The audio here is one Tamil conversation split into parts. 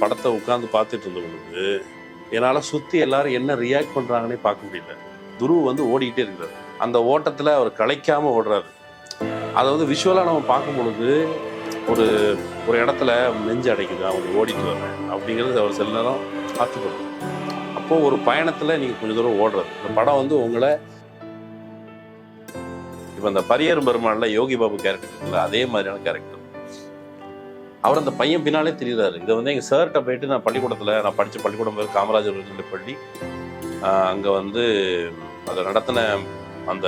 படத்தை உட்காந்து பார்த்துட்டு இருந்த பொழுது என்னால் சுற்றி எல்லாரும் என்ன ரியாக்ட் பண்ணுறாங்கன்னே பார்க்க முடியல. துருவ் வந்து ஓடிக்கிட்டே இருக்கிறார். அந்த ஓட்டத்தில் அவர் கலைக்காம ஓடுறாரு. அதை வந்து விஷுவலாக நம்ம பார்க்கும் பொழுது ஒரு ஒரு இடத்துல நெஞ்சு அடைக்குது அவங்க ஓடிட்டு வர்றேன் அப்படிங்கிறது அவர் சில நேரம் பார்த்துக்கணும். அப்போது ஒரு பயணத்தில் நீங்கள் கொஞ்சம் தூரம் ஓடுறது. இந்த படம் வந்து உங்களை இப்போ அந்த பரியர் பெருமாளில் யோகி பாபு கேரக்டர் அதே மாதிரியான கேரக்டர் அவர் அந்த பையன் பின்னாலே தெரியுறாரு. இதை வந்து எங்கள் சார்கிட்ட போயிட்டு நான் பள்ளிக்கூடத்தில் நான் படித்த பள்ளிக்கூடம் பேர் காமராஜர் உயர்நிலைப் பள்ளி. அங்கே வந்து அதை நடத்தின அந்த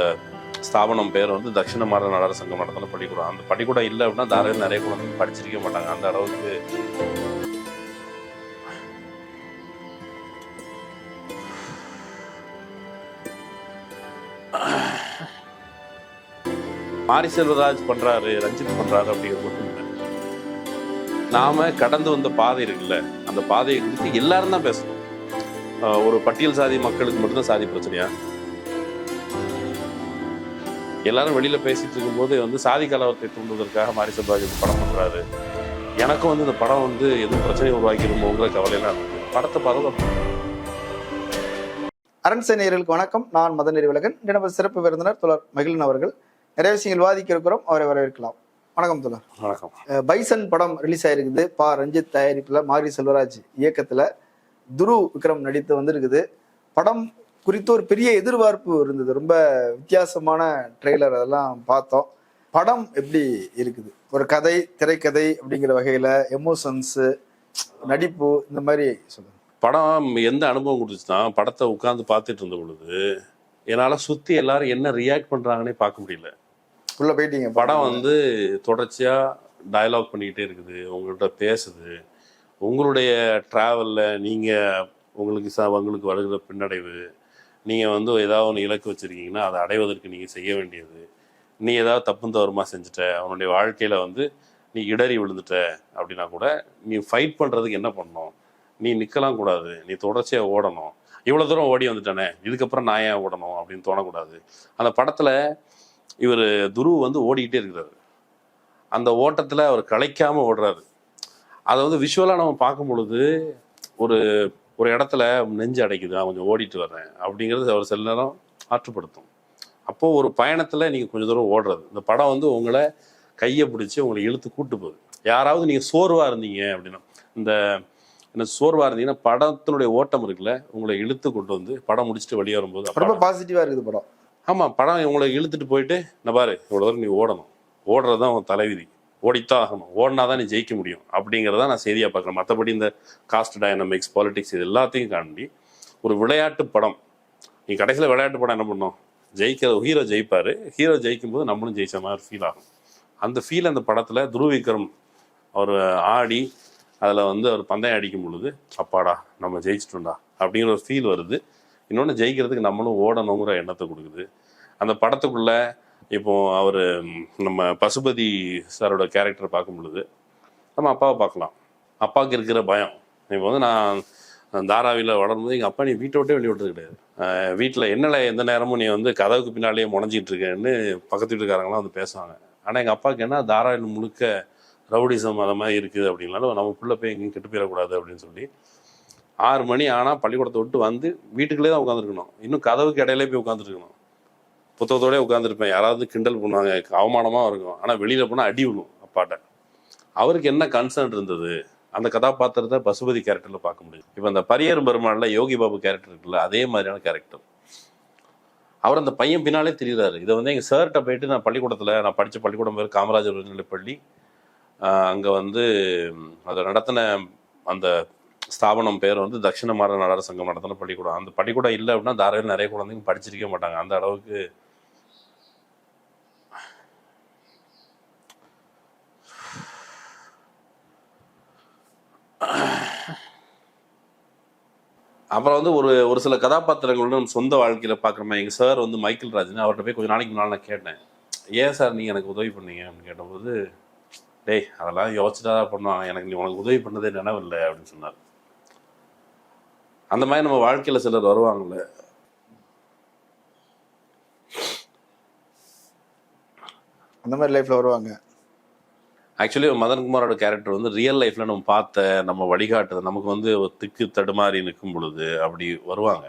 ஸ்தாபனம் பேர் வந்து தட்சிண மாநில நடன சங்கம் நடத்தின பள்ளிக்கூடம். அந்த பள்ளிக்கூடம் இல்லை அப்படின்னா தாராளம் நிறைய குழந்தைங்க படிச்சிருக்க மாட்டாங்க. அந்த அளவுக்கு மாரி செல்வராஜ் பண்றாரு ரஞ்சித் பண்றாரு அப்படிங்கிறது மட்டும் நாம கடந்து வந்த பாதை இருக்குல்ல அந்த பாதையை குறித்து எல்லாரும் தான் பேசணும். ஆஹ் ஒரு பட்டியல் சாதி மக்களுக்கு மட்டும்தான் சாதி பிரச்சனையா? எல்லாரும் வெளியில பேசிட்டு இருக்கும்போது வந்து சாதி கலவரத்தை தூண்டுவதற்காக மாரி செல்வராஜ் இந்த படம் பண்றாரு. எனக்கும் வந்து இந்த படம் வந்து எதுவும் பிரச்சனை உருவாக்கிடுமோங்கிற கவலையெல்லாம் படத்தை பார்த்து அரண் நேயர்களுக்கு வணக்கம். நான் மதநெறி விலகன். இன்று நமது சிறப்பு விருந்தினர் தொடர் மகிழன் அவர்கள். நிறைய விஷயங்கள் விவாதிக்க இருக்கிறோம். அவரை வரவேற்கலாம். வணக்கம் தொடர் வணக்கம். பைசன் படம் ரிலீஸ் ஆயிருக்குது. பா ரஞ்சித் தயாரிப்புல மாரி செல்வராஜ் இயக்கத்துல துரு விக்ரம் நடித்து வந்திருக்குது. படம் குறித்து ஒரு பெரிய எதிர்பார்ப்பு இருந்தது. ரொம்ப வித்தியாசமான ட்ரெய்லர் அதெல்லாம் பார்த்தோம். படம் எப்படி இருக்குது? ஒரு கதை திரைக்கதை அப்படிங்கிற வகையில எமோஷன்ஸ் நடிப்பு இந்த மாதிரி சொல்லுங்க. படம் எந்த அனுபவம் கொடுத்துச்சுன்னா படத்தை உட்காந்து பார்த்துட்டு இருந்த பொழுது என்னால் சுற்றி எல்லாரும் என்ன ரியாக்ட் பண்ணுறாங்கன்னே பார்க்க முடியல. உள்ள போயிட்டீங்க படம் வந்து தொடர்ச்சியாக டயலாக் பண்ணிக்கிட்டே இருக்குது. உங்கள்கிட்ட பேசுது. உங்களுடைய ட்ராவலில் நீங்கள் உங்களுக்கு ச உங்களுக்கு வருகிற பின்னடைவு நீங்கள் வந்து ஏதாவது ஒன்று இலக்கு வச்சுருக்கீங்கன்னா அதை அடைவதற்கு நீங்கள் செய்ய வேண்டியது. நீ ஏதாவது தப்பு தவறுமா செஞ்சுட்ட உன்னுடைய வாழ்க்கையில் வந்து நீ இடறி விழுந்துட்ட அப்படின்னா கூட நீ ஃபைட் பண்ணுறதுக்கு என்ன பண்ணணும்? நீ நிற்கலாம் கூடாது. நீ தொடர்ச்சியாக ஓடணும். இவ்வளோ தூரம் ஓடி வந்துட்டானே இதுக்கப்புறம் நான் ஏன் ஓடணும் அப்படின்னு தோணக்கூடாது. அந்த படத்தில் இவர் துருவ் வந்து ஓடிக்கிட்டே இருக்கிறாரு. அந்த ஓட்டத்தில் அவர் கலைக்காம ஓடுறாரு. அதை வந்து விஷுவலாக நம்ம பார்க்கும் பொழுது ஒரு ஒரு இடத்துல நெஞ்சு அடைக்குது நான் கொஞ்சம் ஓடிட்டு வர்றேன் அப்படிங்கிறது அவர் சில நேரம் ஆற்றுப்படுத்தும். அப்போது ஒரு பயணத்தில் நீங்கள் கொஞ்சம் தூரம் ஓடுறது. இந்த படம் வந்து உங்களை கையை பிடிச்சி உங்களை இழுத்து கூட்டு போகுது. யாராவது நீங்கள் சோர்வாக இருந்தீங்க அப்படின்னா இந்த என்ன சோர்வாக இருந்தீங்கன்னா படத்தினுடைய ஓட்டம் இருக்குல்ல உங்களை இழுத்து கொண்டு வந்து படம் முடிச்சுட்டு வெளியே வரும்போது ரொம்ப அப்பாடா. பாசிட்டிவா இருக்குது படம். ஆமாம் படம் இவங்களை இழுத்துட்டு போயிட்டு நான் பாரு இவ்வளோ தூரம் நீ ஓடணும். ஓடுறது தான் உன் தலைவிதி. ஓடித்தான் ஆகணும் ஓடினா தான் நீ ஜெயிக்க முடியும். அப்படிங்கிறத நான் செய்தியாக பார்க்குறேன். மற்றபடி இந்த காஸ்ட் டைனமிக்ஸ் பாலிடிக்ஸ் இது எல்லாத்தையும் காண்டி ஒரு விளையாட்டு படம். நீ கடைசியில் விளையாட்டு படம் என்ன பண்ணோம் ஜெயிக்கிற ஹீரோ ஜெயிப்பார். ஹீரோ ஜெயிக்கும் போது நம்மளும் ஜெயிச்ச மாதிரி ஃபீல் ஆகும். அந்த ஃபீல் அந்த படத்தில் துருவிக்ரம் அவர் ஆடி அதில் வந்து அவர் பந்தயம் அடிக்கும் பொழுது அப்பாடா நம்ம ஜெயிச்சிட்டோம்டா. அப்படிங்கிற ஒரு ஃபீல் வருது. இன்னொன்று ஜெயிக்கிறதுக்கு நம்மளும் ஓடணுங்கிற எண்ணத்தை கொடுக்குது. அந்த படத்துக்குள்ள இப்போ அவர் நம்ம பசுபதி சாரோட கேரக்டர் பார்க்கும் பொழுது நம்ம அப்பாவை பார்க்கலாம். அப்பாவுக்கு இருக்கிற பயம். இப்போ வந்து நான் தாராவியில் வளரும்போது எங்கள் அப்பா நீ வீட்டை விட்டே வெளியே விட்டது கிடையாது. வீட்டில் என்னல எந்த நேரமும் நீ வந்து கதவுக்கு பின்னாலேயே முடஞ்சிட்டு இருக்கேன்னு பக்கத்து வீட்டுக்காரங்களாம் வந்து பேசுவாங்க. ஆனால் எங்கள் அப்பாவுக்கு என்ன தாராவில் முழுக்க ரவுடிசம் அதை மாதிரி இருக்குது அப்படின்னாலும் நம்ம பிள்ளை போய் எங்கேயும் கெட்டு போயிடக்கூடாது அப்படின்னு சொல்லி ஆறு மணி ஆனால் பள்ளிக்கூடத்தை விட்டு வந்து வீட்டுக்குள்ளே தான் உட்காந்துருக்கணும் இன்னும் கதவுக்கு இடையிலே போய் உட்காந்துருக்கணும் புத்தகத்தோடய உட்காந்துருப்பேன் யாராவது கிண்டல் பண்ணுவாங்க அவமானமாக இருக்கும். ஆனால் வெளியில் போனால் அடி விழும் அப்பாட்ட. அவருக்கு என்ன கன்சர்ன் இருந்தது? அந்த கதாபாத்திரத்தை பசுபதி கேரக்டரில் பார்க்க முடியும் இப்போ அந்த பரியர் பெருமாளில் யோகி பாபு கேரக்டர் இருக்குல்ல அதே மாதிரியான கேரக்டர் அவர் அந்த பையன் பின்னாலே தெரியுறாரு. இதை வந்து எங்கள் சார்கிட்ட போயிட்டு நான் பள்ளிக்கூடத்தில் நான் படித்த பள்ளிக்கூடம் பேர் காமராஜர் உயர்நிலைப் பள்ளி அங்கே வந்து அதை நடத்தின அந்த ஸ்தாபனம் பேர் வந்து தட்சிண மாநில நடன சங்கம் நடத்தின பள்ளிக்கூடம். அந்த பள்ளிக்கூடம் இல்லை அப்படின்னா தாராளம் நிறைய குழந்தைங்க படிச்சிருக்க மாட்டாங்க. அந்த அளவுக்கு அப்புறம் வந்து ஒரு ஒரு சில கதாபாத்திரங்களோட நம்ம சொந்த வாழ்க்கையில் பார்க்குறோமே எங்கள் சார் வந்து மைக்கேல் ராஜன் அவர்கிட்ட போய் கொஞ்சம் நாளைக்கு முன்னால் நான் கேட்டேன். ஏன் சார் நீங்கள் எனக்கு உதவி பண்ணீங்க? அப்படின்னு கேட்டபோது டேய் அதெல்லாம் யோசிச்சுட்டா பண்ணுவாங்க. எனக்கு நீ உனக்கு உதவி பண்ணதே நினைவில்லை அப்படின்னு சொன்னார். அந்த மாதிரி நம்ம வாழ்க்கையில் சிலர் வருவாங்கல்ல. அந்த மாதிரி லைஃப்ல வருவாங்க. ஆக்சுவலி மதன்குமாரோட கேரக்டர் வந்து ரியல் லைஃப்ல நம்ம பார்த்த நம்ம வழிகாட்டுறது நமக்கு வந்து திக்கு தடுமாறி நிற்கும் பொழுது அப்படி வருவாங்க.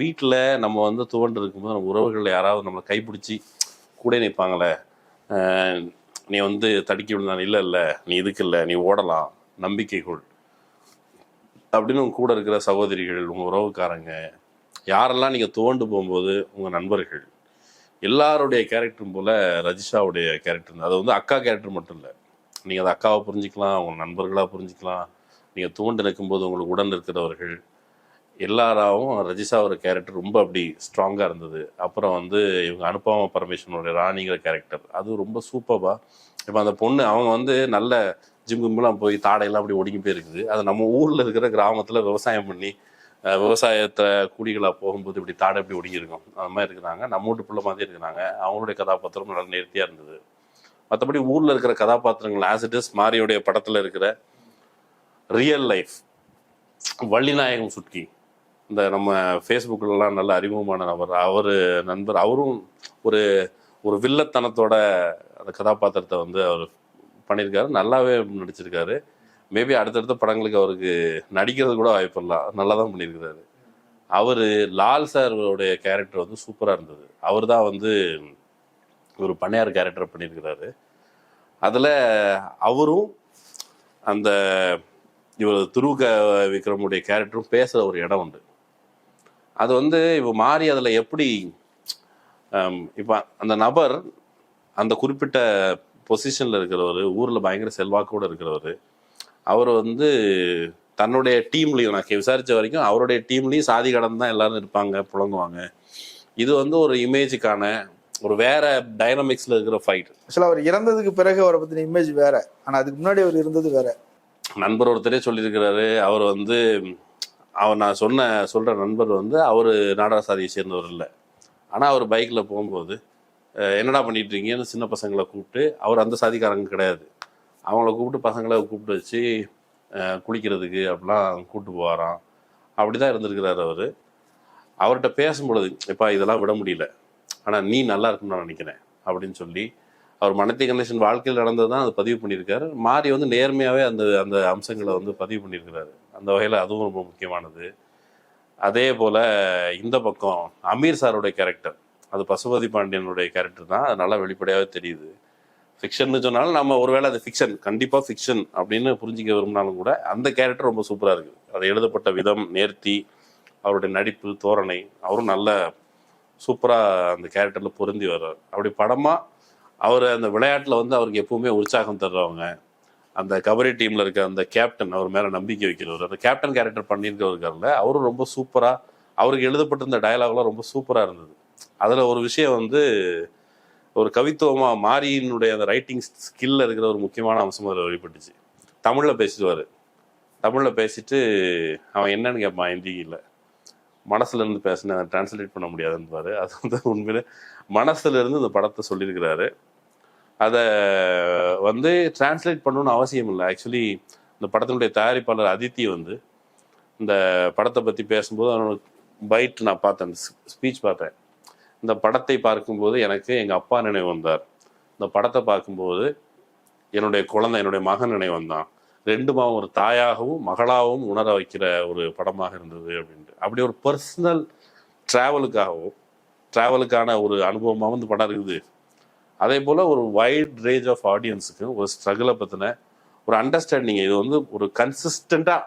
வீட்டில் நம்ம வந்து துவண்டு இருக்கும்போது நம்ம உறவுகள் யாராவது நம்மளை கைப்பிடிச்சி கூட நிற்பாங்களே நீ வந்து தடுக்கி விழுந்தான் இல்லை இல்லை நீ இதுக்கு இல்லை நீ ஓடலாம் நம்பிக்கை கொள் அப்படின்னு உங்க கூட இருக்கிற சகோதரிகள் உங்கள் உறவுக்காரங்க யாரெல்லாம் நீங்கள் துவண்டு போகும்போது உங்கள் நண்பர்கள் எல்லாருடைய கேரக்டரும் போல ரஜிஷாவுடைய கேரக்டர் அது வந்து அக்கா கேரக்டர் மட்டும் இல்லை. நீங்கள் அதை அக்காவை புரிஞ்சிக்கலாம் உங்கள் நண்பர்களாக புரிஞ்சிக்கலாம். நீங்கள் துவண்டு நிற்கும்போது உங்களுக்கு உடன் இருக்கிறவர்கள் எல்லாராவும் ரஜிஷாவோட கேரக்டர் ரொம்ப அப்படி ஸ்ட்ராங்காக இருந்தது. அப்புறம் வந்து இவங்க அனுபவ பரமேஸ்வரனுடைய ராணிங்கிற கேரக்டர் அது ரொம்ப சூப்பராக இப்போ அந்த பொண்ணு அவங்க வந்து நல்ல ஜிம் கும்பலாம் போய் தாடையெல்லாம் அப்படி ஒடுங்கி போயிருக்குது. அது நம்ம ஊரில் இருக்கிற கிராமத்தில் விவசாயம் பண்ணி விவசாயத்தை கூலிகளாக போகும்போது இப்படி தாடை இப்படி ஒடுங்கியிருக்கும். அந்த மாதிரி இருக்கிறாங்க. நம்ம வீட்டு பிள்ளை மாதிரி இருக்கிறாங்க. அவங்களுடைய கதாபாத்திரம் நல்ல நேர்த்தியாக இருந்தது. மற்றபடி ஊரில் இருக்கிற கதாபாத்திரங்கள் ஆஸ் இட் இஸ் மாரியோடைய படத்தில் இருக்கிற ரியல் லைஃப் வள்ளிநாயகம் சுட்கி. இந்த நம்ம ஃபேஸ்புக்கிலலாம் நல்ல அறிமுகமான நபர். அவர் நண்பர். அவரும் ஒரு ஒரு வில்லத்தனத்தோட அந்த கதாபாத்திரத்தை வந்து அவர் பண்ணியிருக்காரு நல்லாவே நடிச்சிருக்காரு. மேபி அடுத்தடுத்த படங்களுக்கு அவருக்கு நடிக்கிறது கூட வாய்ப்பிடலாம் நல்லா தான் பண்ணியிருக்கிறாரு அவர் லால் சாருடைய கேரக்டர் வந்து சூப்பராக இருந்தது. அவர் தான் வந்து ஒரு பண்ணையார் கேரக்டர் பண்ணியிருக்கிறாரு அதில் அவரும் அந்த இவர் துருக விக்ரமுடைய கேரக்டரும் பேசுகிற ஒரு இடம் உண்டு. அது வந்து இப்போ மாறி அதில் எப்படி இப்போ அந்த நபர் அந்த குறிப்பிட்ட பொசிஷனில் இருக்கிறவர் ஊரில் பயங்கர செல்வாக்கோடு இருக்கிறவர் அவர் வந்து தன்னுடைய டீம்லேயும் நான் விசாரித்த வரைக்கும் அவருடைய டீம்லேயும் சாதி கடன் தான் எல்லாரும் இருப்பாங்க புழங்குவாங்க. இது வந்து ஒரு இமேஜுக்கான ஒரு வேற டைனமிக்ஸில் இருக்கிற ஃபைட் ஆக்சுவலா அவர் இறந்ததுக்கு பிறகு அவரை பத்தின இமேஜ் வேற. ஆனா அதுக்கு முன்னாடி அவர் இருந்தது வேற. நண்பர் ஒருத்தரே சொல்லியிருக்கிறாரு அவர் வந்து அவர் நான் சொன்ன சொல்ற நண்பர் வந்து அவர் நாடக சாதியை சேர்ந்தவர் இல்லை. ஆனால் அவர் பைக்கில் போகும்போது என்னடா பண்ணிட்டு இருக்கீங்கன்னு சின்ன பசங்களை கூப்பிட்டு அவர் அந்த சாதிக்காரங்க கிடையாது. அவங்கள கூப்பிட்டு பசங்களை கூப்பிட்டு வச்சு குளிக்கிறதுக்கு அப்படிலாம் கூப்பிட்டு போவாராம். அப்படி தான் இருந்திருக்கிறாரு அவர். அவர்கிட்ட பேசும்பொழுது எப்பா இதெல்லாம் விட முடியல. ஆனால் நீ நல்லா இருக்கும்னு நான் நினைக்கிறேன். அப்படின்னு சொல்லி அவர் மனத்தை கணேசன் வாழ்க்கையில் நடந்தது தான் அது பதிவு பண்ணியிருக்காரு. மாறி வந்து நேர்மையாகவே அந்த அந்த அம்சங்களை வந்து பதிவு பண்ணியிருக்கிறாரு. அந்த வகையில் அதுவும் ரொம்ப முக்கியமானது. அதே போல் இந்த பக்கம் அமீர் சாருடைய கேரக்டர் அது பசுபதி பாண்டியனுடைய கேரக்டர் தான். அது நல்லா வெளிப்படையாகவே தெரியுது. ஃபிக்ஷன்னு சொன்னாலும் நம்ம ஒருவேளை அது ஃபிக்ஷன் கண்டிப்பாக ஃபிக்ஷன் அப்படின்னு புரிஞ்சிக்க விரும்பினாலும் கூட அந்த கேரக்டர் ரொம்ப சூப்பராக இருக்குது அது எழுதப்பட்ட விதம் நேர்த்தி அவருடைய நடிப்பு தோரணை அவரும் நல்ல சூப்பராக அந்த கேரக்டரில் பொருந்தி வர்றார். அப்படி படமாக அவர் அந்த விளையாட்டில் வந்து அவருக்கு எப்பவுமே உற்சாகம் தர்றவங்க. அந்த கபடி டீமில் இருக்க அந்த கேப்டன் அவர் மேலே நம்பிக்கை வைக்கிறவர். அந்த கேப்டன் கேரக்டர் பண்ணியிருக்கிறவருக்காரில் அவரும் ரொம்ப சூப்பராக அவருக்கு எழுதப்பட்டிருந்த டயலாக்லாம் ரொம்ப சூப்பராக இருந்தது. அதில் ஒரு விஷயம் வந்து ஒரு கவித்துவமாக மாரியினுடைய அந்த ரைட்டிங் ஸ்கில்ல இருக்கிற ஒரு முக்கியமான அம்சம் அதில் வெளிப்பட்டுச்சு. தமிழில் பேசிடுவார். தமிழில் பேசிட்டு அவன் என்னன்னு கேட்பான் ஹிந்தியில் மனசுல இருந்து பேசின டிரான்ஸ்லேட் பண்ண முடியாதுன்னு அது வந்து உண்மையில மனசுல இருந்து இந்த படத்தை சொல்லியிருக்கிறாரு. அதை வந்து டிரான்ஸ்லேட் பண்ணணும்னு அவசியம் இல்லை. ஆக்சுவலி இந்த படத்தினுடைய தயாரிப்பாளர் அதித்தி வந்து இந்த படத்தை பற்றி பேசும்போது அவனோட பைட் நான் பார்த்தேன் ஸ்பீச் பார்த்தேன். இந்த படத்தை பார்க்கும்போது எனக்கு எங்கள் அப்பா நினைவு வந்தார். இந்த படத்தை பார்க்கும்போது என்னுடைய குழந்தை என்னுடைய மகன் நினைவு வந்தான். ரெண்டுமாவும் ஒரு தாயாகவும் மகளாகவும் உணர வைக்கிற ஒரு படமாக இருந்தது அப்படின்ட்டு. அப்படி ஒரு பர்சனல் ட்ராவலுக்காகவும் ட்ராவலுக்கான ஒரு அனுபவமாக இந்த படம் இருக்குது. அதே போல் ஒரு வைட் ரேஞ்ச் ஆஃப் ஆடியன்ஸுக்கு ஒரு ஸ்ட்ரகிளை பற்றின ஒரு அண்டர்ஸ்டாண்டிங் இது வந்து ஒரு கன்சிஸ்டண்ட்டாக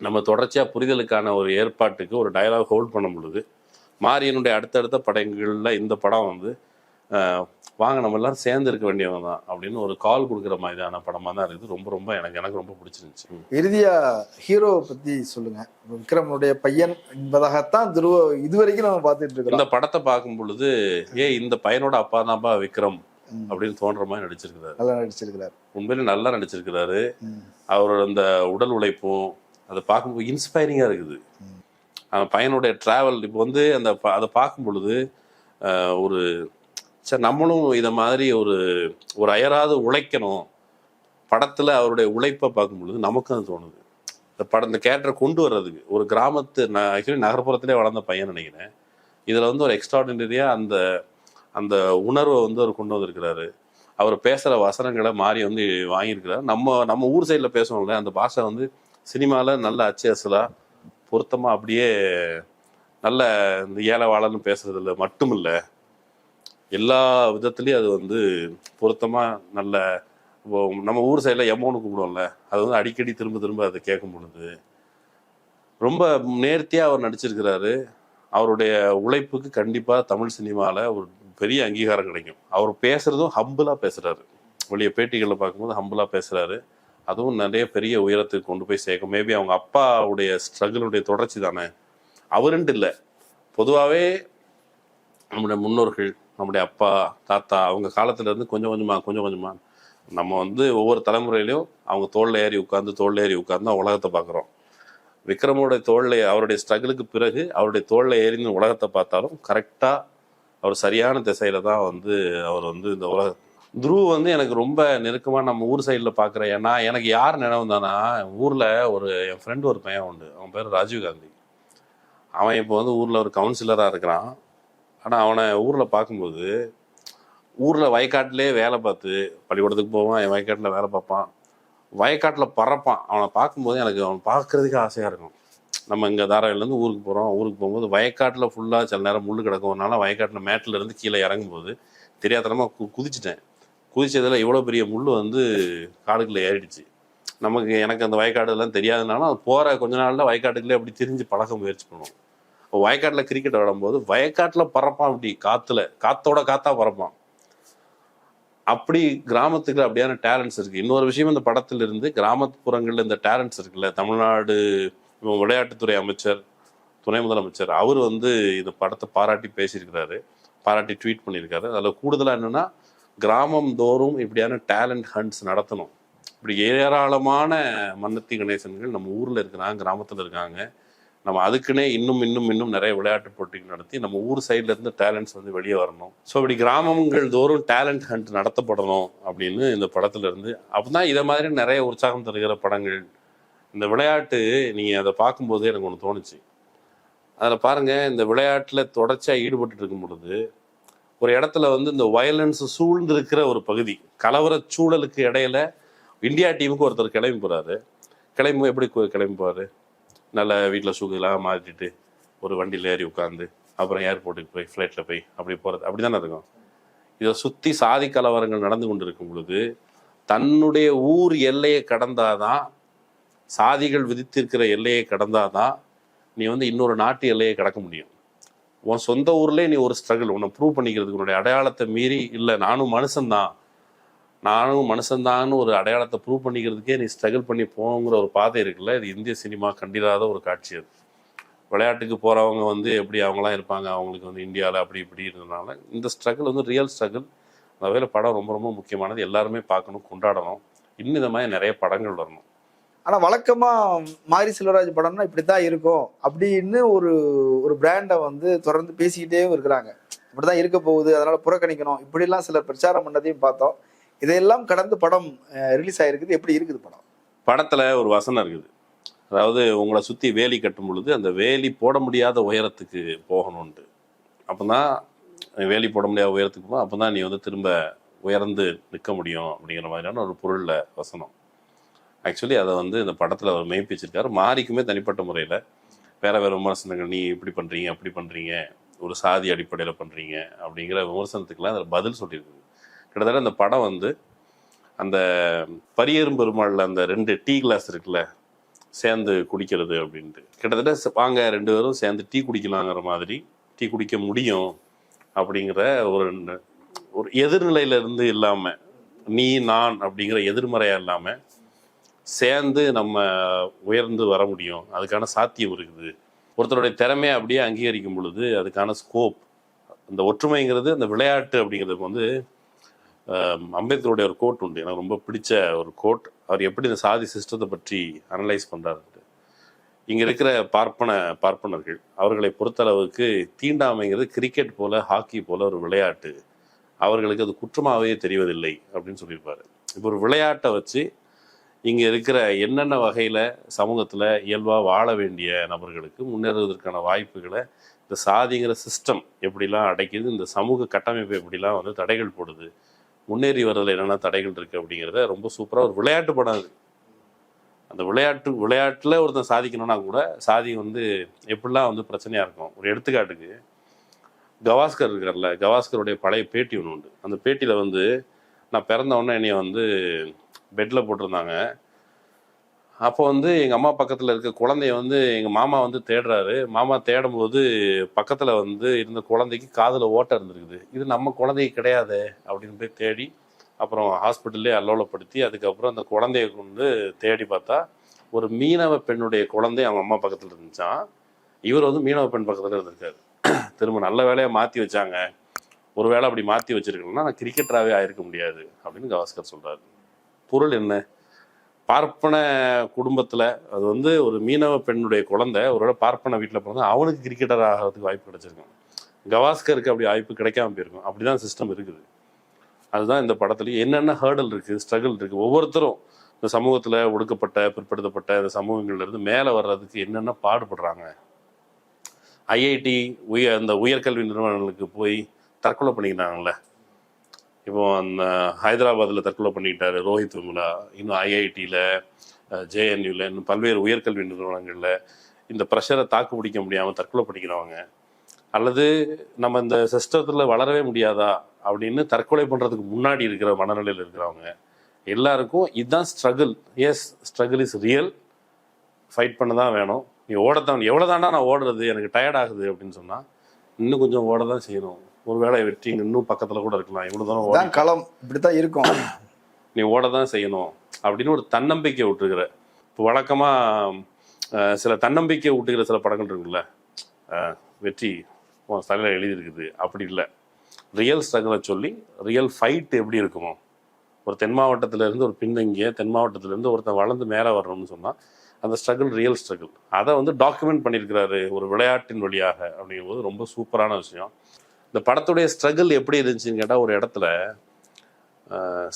நம்ம தொடர்ச்சியாக புரிதலுக்கான ஒரு ஏற்பாட்டுக்கு ஒரு டயலாக் ஹோல்ட் பண்ண பொழுது மாரியனுடைய அடுத்தடுத்த படங்களில் இந்த படம் வந்து வாங்க நம்ம எல்லாரும் சேர்ந்து இருக்க வேண்டியவங்க தான் அப்படின்னு ஒரு கால் கொடுக்குற மாதிரியான படமாக தான் இருக்குது ரொம்ப ரொம்ப எனக்கு எனக்கு ரொம்ப பிடிச்சிருந்துச்சு ம். இறுதியா ஹீரோவை பத்தி சொல்லுங்க விக்ரமனுடைய பையன் என்பதாகத்தான் துருவ இதுவரைக்கும் நம்ம பார்த்துட்டு இந்த இருக்கிறோம் படத்தை பார்க்கும் பொழுது ஏ இந்த பையனோட அப்பா தான்ப்பா விக்ரம். அப்படின்னு தோன்ற மாதிரி நடிச்சிருக்கிறாரு நல்லா நடிச்சிருக்கிறார் உண்மையிலே நல்லா நடிச்சிருக்கிறாரு. அவரோட அந்த உடல் உழைப்பும் அதை பார்க்கும்போது இன்ஸ்பைரிங்காக இருக்குது. அந்த பையனுடைய ட்ராவல் இப்போ வந்து அந்த ப- அதை பார்க்கும் பொழுது ஒரு சரி நம்மளும் இதை மாதிரி ஒரு ஒரு அயராது உழைக்கணும். படத்தில் அவருடைய உழைப்பை பார்க்கும் பொழுது நமக்கும் அது தோணுது. இந்த படம் இந்த கேரக்டரை கொண்டு வர்றதுக்கு ஒரு கிராமத்து நான் ஆக்சுவலி நகர்ப்புறத்திலே வளர்ந்த பையன் நினைக்கிறேன். இதில் வந்து ஒரு எக்ஸ்ட்ராடினரியாக அந்த அந்த உணர்வை வந்து அவர் கொண்டு வந்திருக்கிறாரு. அவர் பேசுகிற வசனங்களை மாறி வந்து வாங்கியிருக்கிறார். நம்ம நம்ம ஊர் சைடில் பேசுவோம்ல அந்த பாஷை வந்து சினிமாவில் நல்ல அச்சு அசலாக பொருத்தமாக அப்படியே நல்ல இந்த ஏலவாளன்னு பேசுறதுல மட்டும் இல்லை எல்லா விதத்துலேயும் அது வந்து பொருத்தமாக நல்ல இப்போ நம்ம ஊர் சைடில் எம்மோன்னு கூப்பிடுவோம்ல அது வந்து அடிக்கடி திரும்ப திரும்ப அதை கேட்கும் பொழுது ரொம்ப நேர்த்தியாக அவர் நடிச்சிருக்கிறாரு. அவருடைய உழைப்புக்கு கண்டிப்பாக தமிழ் சினிமாவில் ஒரு பெரிய அங்கீகாரம் கிடைக்கும். அவர் பேசுறதும் ஹம்பிளாக பேசுறாரு. வெளியே பேட்டிகளில் பார்க்கும்போது ஹம்பிளாக பேசுறாரு. அதுவும் நிறைய பெரிய உயரத்துக்கு கொண்டு போய் சேர்க்கும். மேபி அவங்க அப்பாவுடைய ஸ்ட்ரகிளுடைய தொடர்ச்சி தானே? அவருன்ட்டு இல்லை. பொதுவாகவே நம்முடைய முன்னோர்கள் நம்முடைய அப்பா தாத்தா அவங்க காலத்துலேருந்து கொஞ்சம் கொஞ்சமாக கொஞ்சம் கொஞ்சமாக நம்ம வந்து ஒவ்வொரு தலைமுறையிலையும் அவங்க தோளில் ஏறி உட்காந்து தோளில் ஏறி உட்கார்ந்து உலகத்தை பார்க்குறோம். விக்ரமோடைய தோளில் அவருடைய ஸ்ட்ரகிளுக்கு பிறகு அவருடைய தோளில் ஏறின்னு உலகத்தை பார்த்தாலும் கரெக்டாக அவர் சரியான திசையில தான் வந்து அவர் வந்து இந்த உலக துருவ் வந்து எனக்கு ரொம்ப நெருக்கமாக நம்ம ஊர் சைடில் பார்க்குறேன் ஏன்னா எனக்கு யார் நினைவு தானா ஊரில் ஒரு என் ஃப்ரெண்டு ஒரு பையன் உண்டு. அவன் பேர் ராஜீவ் காந்தி. அவன் இப்போ வந்து ஊரில் ஒரு கவுன்சிலராக இருக்கிறான். ஆனால் அவனை ஊரில் பார்க்கும்போது ஊரில் வயக்காட்டிலே வேலை பார்த்து பள்ளிக்கூடத்துக்கு போவான் என் வயக்காட்டில் வேலை பார்ப்பான். வயக்காட்டில் பறப்பான். அவனை பார்க்கும்போது எனக்கு அவன் பார்க்குறதுக்கு ஆசையாக இருக்கும். நம்ம இங்கே தாராவிலேருந்து ஊருக்கு போகிறோம் ஊருக்கு போகும்போது வயக்காட்டில் ஃபுல்லாக சில நேரம் முள்ளு கிடக்கும்னால வயக்காட்டில் மேட்டில் இருந்து கீழே இறங்கும்போது தெரியாதனமாக கு குதிச்சிட்டேன். குதிச்சதில் இவ்வளோ பெரிய முள் வந்து காடுக்குள்ளே ஏறிடுச்சு. நமக்கு எனக்கு அந்த வயக்காடுலாம் தெரியாதுனாலும் அது போகிற கொஞ்ச நாளில் வயக்காட்டுக்குள்ளே அப்படி திரிஞ்சு பழக முயற்சி பண்ணுவோம். இப்போ வயக்காட்டில் கிரிக்கெட் விளையாடும்போது வயக்காட்டில் பறப்பான் அப்படி காற்றுல காத்தோட காத்தா பறப்பான். அப்படி கிராமத்துக்கு அப்படியான டேலண்ட்ஸ் இருக்குது இன்னொரு விஷயம் இந்த படத்துல இருந்து கிராமப்புறங்கள்ல இந்த டேலண்ட்ஸ் இருக்குல்ல தமிழ்நாடு விளையாட்டுத்துறை அமைச்சர் துணை முதலமைச்சர் அவர் வந்து இந்த படத்தை பாராட்டி பேசியிருக்கிறாரு. பாராட்டி ட்வீட் பண்ணியிருக்காரு. அதில் கூடுதலாக என்னென்னா கிராமம் தோறும் இப்படியான டேலண்ட் ஹண்ட்ஸ் நடத்தணும். இப்படி ஏராளமான மன்னத்தி கணேசன்கள் நம்ம ஊரில் இருக்கிறாங்க கிராமத்தில் இருக்காங்க. நம்ம அதுக்குன்னே இன்னும் இன்னும் இன்னும் நிறைய விளையாட்டு போட்டிகள் நடத்தி நம்ம ஊர் சைடில் இருந்து டேலண்ட்ஸ் வந்து வெளியே வரணும். ஸோ இப்படி கிராமங்கள் தோறும் டேலண்ட் ஹண்ட் நடத்தப்படணும் அப்படின்னு இந்த படத்துல இருந்து அப்பதான் இதை மாதிரி நிறைய உற்சாகம் தருகிற படங்கள். இந்த விளையாட்டு நீங்கள் அதை பார்க்கும்போது எனக்கு ஒன்று தோணுச்சு. அதில் பாருங்கள் இந்த விளையாட்டில் தொடர்ச்சியாக ஈடுபட்டு இருக்கும் பொழுது ஒரு இடத்துல வந்து இந்த வயலன்ஸ் சூழ்ந்திருக்கிற ஒரு பகுதி கலவர சூழலுக்கு இடையில இந்தியா டீமுக்கு ஒருத்தர் கிளம்பி போறாரு. கிளம்பி எப்படி கிளம்பி போறாரு நல்ல வீட்டில் சுகெல்லாம் மாட்டிட்டு ஒரு வண்டியில் ஏறி உட்காந்து அப்புறம் ஏர்போர்ட்டுக்கு போய் ஃப்ளைட்டில் போய் அப்படி போகிறது அப்படி தானே இருக்கும்? இதை சுற்றி சாதி கலவரங்கள் நடந்து கொண்டு இருக்கும் பொழுது தன்னுடைய ஊர் எல்லையை கடந்தாதான் சாதிகள் விதித்திருக்கிற எல்லையை கடந்தாதான் நீ வந்து இன்னொரு நாட்டு எல்லையை கடக்க முடியும். உன் சொந்த ஊர்லேயே நீ ஒரு ஸ்ட்ரகிள் உன்னை ப்ரூவ் பண்ணிக்கிறதுக்கு உன்னுடைய அடையாளத்தை மீறி இல்லை நானும் மனுஷன்தான். நானும் மனுஷன்தான்னு ஒரு அடையாளத்தை ப்ரூவ் பண்ணிக்கிறதுக்கே நீ ஸ்ட்ரகிள் பண்ணி போகணுங்கிற ஒரு பாதை இருக்குல்ல? இது இந்திய சினிமா கண்டிராத ஒரு காட்சி அது. விளையாட்டுக்கு போகிறவங்க வந்து எப்படி அவங்களாம் இருப்பாங்க? அவங்களுக்கு வந்து இந்தியாவில் அப்படி இப்படி இருந்ததுனால இந்த ஸ்ட்ரகிள் வந்து ரியல் ஸ்ட்ரகிள் அந்த வகையில் படம் ரொம்ப ரொம்ப முக்கியமானது. எல்லாருமே பார்க்கணும் கொண்டாடணும். இன்னும் இந்த மாதிரி நிறைய படங்கள் வரணும். ஆனா வழக்கமா மாரி செல்வராஜ் படம்னா இப்படித்தான் இருக்கும் அப்படின்னு ஒரு ஒரு பிராண்டை வந்து தொடர்ந்து பேசிக்கிட்டே இருக்கிறாங்க. இப்படிதான் இருக்க போகுது அதனால புறக்கணிக்கணும். இப்படிலாம் சிலர் பிரச்சாரம் பண்ணதையும் பார்த்தோம். இதையெல்லாம் கடந்து படம் ரிலீஸ் ஆயிருக்குது. எப்படி இருக்குது படம்? படத்தில் ஒரு வசனம் இருக்குது. அதாவது உங்களை சுற்றி வேலி கட்டும் பொழுது அந்த வேலி போட முடியாத உயரத்துக்கு போகணுன்ட்டு அப்போ தான் வேலி போட முடியாத உயரத்துக்கு போனால் அப்போ தான் நீ வந்து திரும்ப உயர்ந்து நிற்க முடியும் அப்படிங்கிற மாதிரியான ஒரு பொருளில் வசனம். ஆக்சுவலி அதை வந்து இந்த படத்தில் அவர் மெய்ப்பிச்சிருக்காரு. மாரிக்குமே தனிப்பட்ட முறையில் வேற வேற விமர்சனங்கள் நீ இப்படி பண்ணுறீங்க அப்படி பண்ணுறீங்க ஒரு சாதி அடிப்படையில் பண்ணுறீங்க அப்படிங்கிற விமர்சனத்துக்கெல்லாம் அதில் பதில் சொல்லியிருக்குது கிட்டத்தட்ட அந்த படம் வந்து அந்த பரியரும் பெருமாளில் அந்த ரெண்டு டீ கிளாஸ் இருக்குல்ல சேர்ந்து குடிக்கிறது அப்படின்ட்டு. கிட்டத்தட்ட வாங்க ரெண்டு பேரும் சேர்ந்து டீ குடிக்கலாங்கிற மாதிரி டீ குடிக்க முடியும் அப்படிங்கிற ஒரு ஒரு எதிர்நிலையிலேருந்து இல்லாமல் நீ நான் அப்படிங்கிற எதிர்மறையாக இல்லாமல் சேர்ந்து நம்ம உயர்ந்து வர முடியும். அதுக்கான சாத்தியம் இருக்குது. ஒருத்தருடைய திறமையை அப்படியே அங்கீகரிக்கும் பொழுது அதுக்கான ஸ்கோப் அந்த ஒற்றுமைங்கிறது அந்த விளையாட்டு அப்படிங்கிறது வந்து அம்பேத்கருடைய ஒரு கோட் உண்டு. எனக்கு ரொம்ப பிடிச்ச ஒரு கோட் அவர் எப்படி இந்த சாதி சிஸ்டத்தை பற்றி அனலைஸ் பண்ணுறாரு இங்கே இருக்கிற பார்ப்பன பார்ப்பனர்கள் அவர்களை பொறுத்தளவுக்கு தீண்டாமைங்கிறது கிரிக்கெட் போல ஹாக்கி போல ஒரு விளையாட்டு. அவர்களுக்கு அது குற்றமாகவே தெரிவதில்லை அப்படின்னு சொல்லியிருப்பாரு. இப்போ ஒரு விளையாட்டை வச்சு இங்கே இருக்கிற என்னென்ன வகையில் சமூகத்தில் இயல்பாக வாழ வேண்டிய நபர்களுக்கு முன்னேறுவதற்கான வாய்ப்புகளை இந்த சாதிங்கிற சிஸ்டம் எப்படிலாம் அடைக்குது இந்த சமூக கட்டமைப்பு எப்படிலாம் வந்து தடைகள் போடுது முன்னேறி வர்றதுல என்னென்ன தடைகள் இருக்குது அப்படிங்கிறத ரொம்ப சூப்பராக ஒரு விளையாட்டு படம் அது. அந்த விளையாட்டு விளையாட்டில் ஒருத்தன் சாதிக்கணும்னா கூட சாதி வந்து எப்படிலாம் வந்து பிரச்சனையாக இருக்கும். ஒரு எடுத்துக்காட்டுக்கு கவாஸ்கர் இருக்கார்ல கவாஸ்கருடைய பழைய பேட்டி ஒன்று உண்டு. அந்த பேட்டியில் வந்து நான் பிறந்த உடனே என்னைய வந்து பெட்டில் போட்டிருந்தாங்க. அப்போ வந்து எங்கள் அம்மா பக்கத்தில் இருக்க குழந்தைய வந்து எங்கள் மாமா வந்து தேடுறாரு. மாமா தேடும் போது வந்து இருந்த குழந்தைக்கு காதில் ஓட்டை இருந்திருக்குது. இது நம்ம குழந்தைக்கு கிடையாது அப்படின்னு போய் தேடி அப்புறம் ஹாஸ்பிட்டல்லே அல்லோலப்படுத்தி அதுக்கப்புறம் அந்த குழந்தைய கொண்டு தேடி பார்த்தா ஒரு மீனவ பெண்ணுடைய குழந்தை அவங்க அம்மா பக்கத்தில் இருந்துச்சான் இவர் வந்து மீனவ பெண் பக்கத்தில் இருந்திருக்காரு திரும்ப நல்ல வேலையை மாற்றி வச்சாங்க. ஒரு வேளை அப்படி மாற்றி வச்சிருக்கணும்னா நான் கிரிக்கெட்டராகவே ஆயிருக்க முடியாது அப்படின்னு கவாஸ்கர் சொல்கிறாரு பொருள் என்ன? பார்ப்பன குடும்பத்தில் அது வந்து ஒரு மீனவ பெண்ணுடைய குழந்தை ஒரு பார்ப்பன வீட்டில் பிறந்தா அவனுக்கு கிரிக்கெட்டர் ஆகிறதுக்கு வாய்ப்பு கிடைச்சிருக்கும். கவாஸ்கருக்கு அப்படி வாய்ப்பு கிடைக்காம போயிருக்கும். அப்படிதான் சிஸ்டம் இருக்குது. அதுதான் இந்த படத்துலேயும் என்னென்ன ஹேர்டல் இருக்குது ஸ்ட்ரகிள் இருக்குது ஒவ்வொருத்தரும் இந்த சமூகத்தில் ஒடுக்கப்பட்ட பிற்படுத்தப்பட்ட இந்த சமூகங்கள்லேருந்து மேலே வர்றதுக்கு என்னென்ன பாடுபடுறாங்க? ஐஐடி உயர் அந்த உயர்கல்வி நிறுவனங்களுக்கு போய் தற்கொலை பண்ணிக்கிறாங்கல்ல இப்போ அந்த ஹைதராபாத்தில் தற்கொலை பண்ணிக்கிட்டாரு ரோஹித் விமுலா இன்னும் ஐஐடியில் ஜேஎன்யூவில் இன்னும் பல்வேறு உயர்கல்வி நிறுவனங்களில் இந்த ப்ரெஷரை தாக்கு பிடிக்க முடியாமல் தற்கொலை பண்ணிக்கிறவங்க. அல்லது நம்ம இந்த சிஸ்டத்தில் வளரவே முடியாதா அப்படின்னு தற்கொலை பண்ணுறதுக்கு முன்னாடி இருக்கிற மனநிலையில் இருக்கிறவங்க எல்லாருக்கும் இதுதான் struggle is struggle is real fight பண்ண தான் வேணும். நீ ஓடத்தான் எவ்வளோ தாண்டா நான் ஓடுறது எனக்கு டயர்ட் ஆகுது அப்படின்னு சொன்னால் இன்னும் கொஞ்சம் ஓட தான் செய்யணும். ஒருவேளை வெற்றி இன்னும் பக்கத்தில் கூட இருக்கலாம். இவ்வளோ தூரம் தான் களம். இப்படித்தான் இருக்கும். நீ ஓட தான் செய்யணும். அப்படின்னு ஒரு தன்னம்பிக்கை விட்டுருக்கிற இப்போ வழக்கமாக சில தன்னம்பிக்கை விட்டுக்கிற சில படங்கள் இருக்குல்ல. வெற்றி உன் தலையில் எழுதியிருக்குது. அப்படி இல்லை. ரியல் ஸ்ட்ரகிளை சொல்லி ரியல் ஃபைட் எப்படி இருக்குமோ. ஒரு தென் மாவட்டத்துல இருந்து ஒரு பின்தங்கிய தென் மாவட்டத்துல இருந்து ஒருத்தன் வளர்ந்து மேலே வரணும்னு சொன்னால் அந்த ஸ்ட்ரகிள் ரியல் ஸ்ட்ரகிள் அதை வந்து டாக்குமெண்ட் பண்ணியிருக்கிறாரு ஒரு விளையாட்டின் வழியாக அப்படிங்கும்போது ரொம்ப சூப்பரான விஷயம். இந்த படத்துடைய ஸ்ட்ரகிள் எப்படி இருந்துச்சுன்னு கேட்டால் ஒரு இடத்துல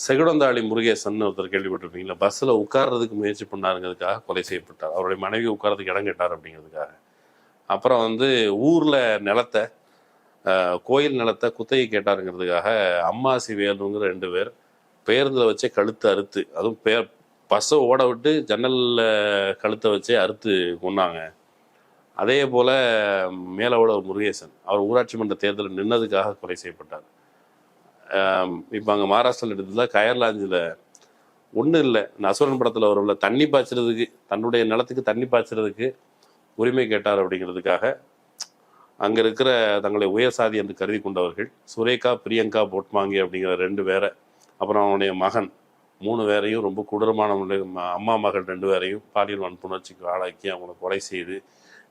செகுடந்தாளி முருகேசன் ஒருத்தர் கேள்விப்பட்டிருப்பீங்களா? பஸ்ஸில் உட்கார்றதுக்கு முயற்சி பண்ணாருங்கிறதுக்காக கொலை செய்யப்பட்டார். அவருடைய மனைவி உட்கார்றதுக்கு இடம் கேட்டார் அப்படிங்கிறதுக்காக. அப்புறம் வந்து ஊரில் நிலத்தை கோயில் நிலத்தை குத்தகை கேட்டாருங்கிறதுக்காக அம்மாசி வேலுங்கிற ரெண்டு பேர் பேருந்தில் வச்சே கழுத்து அறுத்து அதுவும் பே பஸ்ஸை ஓட விட்டு ஜன்னலில் கழுத்தை வச்சே அறுத்து கொன்னாங்க. அதே போல மேலோட முருகேசன் அவர் ஊராட்சி மன்ற தேர்தலில் நின்னதுக்காக கொலை செய்யப்பட்டார். இப்போ அங்கே மகாராஷ்டிராவில் எடுத்ததில் கயர்லாஞ்சில் ஒன்றும் இல்லை. இந்த அசுரன் படத்தில் வரும்ல தண்ணி பாய்ச்சறதுக்கு தன்னுடைய நிலத்துக்கு தண்ணி பாய்ச்சறதுக்கு உரிமை கேட்டார் அப்படிங்கிறதுக்காக அங்கே இருக்கிற தங்களை உயர் சாதி என்று கருதி கொண்டவர்கள் சுரேகா பிரியங்கா போட்மாங்கி அப்படிங்கிற ரெண்டு பேரை அப்புறம் அவனுடைய மகன் மூணு பேரையும் ரொம்ப கொடூரமான அம்மா மகள் ரெண்டு பேரையும் பாலியல் வன்புணர்ச்சிக்கு ஆளாக்கி அவங்கள கொலை செய்து